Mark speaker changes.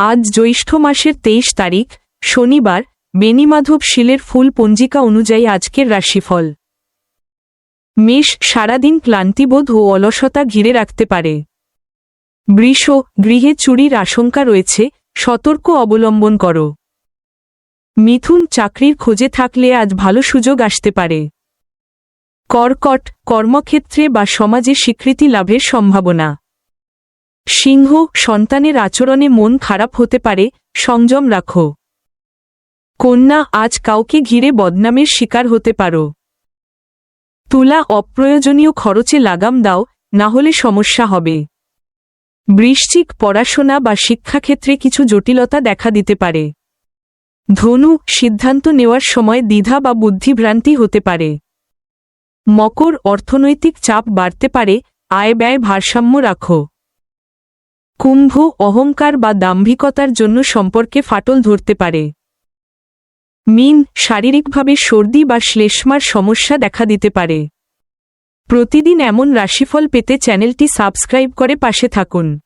Speaker 1: আজ জ্যৈষ্ঠ মাসের তেইশ তারিখ, শনিবার বেনিমাধব শিলের ফুল পঞ্জিকা অনুযায়ী আজকের রাশিফল। মেষ সারাদিন ক্লান্তিবোধ ও অলসতা ঘিরে রাখতে পারে। বৃষ গৃহে চুরির আশঙ্কা রয়েছে, সতর্ক অবলম্বন করো। মিথুন চাকরির খোঁজে থাকলে আজ ভালো সুযোগ আসতে পারে। কর্কট, কর্মক্ষেত্রে বা সমাজে স্বীকৃতি লাভের সম্ভাবনা। সিংহ সন্তানের আচরণে মন খারাপ হতে পারে, সংযম রাখো। কন্যা, আজ কাউকে ঘিরে বদনামের শিকার হতে পারো। তুলা, অপ্রয়োজনীয় খরচে লাগাম দাও, না হলে সমস্যা হবে। বৃশ্চিক পড়াশোনা বা শিক্ষাক্ষেত্রে কিছু জটিলতা দেখা দিতে পারে। ধনু, সিদ্ধান্ত নেওয়ার সময় দ্বিধা বা বুদ্ধিভ্রান্তি হতে পারে। মকর, অর্থনৈতিক চাপ বাড়তে পারে, আয় ব্যয় ভারসাম্য রাখো। কুম্ভ, অহংকার বা দাম্ভিকতার জন্য সম্পর্কে ফাটল ধরতে পারে। মিন, শারীরিকভাবে সর্দি বা শ্লেষ্মার সমস্যা দেখা দিতে পারে। প্রতিদিন এমন রাশিফল পেতে চ্যানেলটি সাবস্ক্রাইব করে পাশে থাকুন।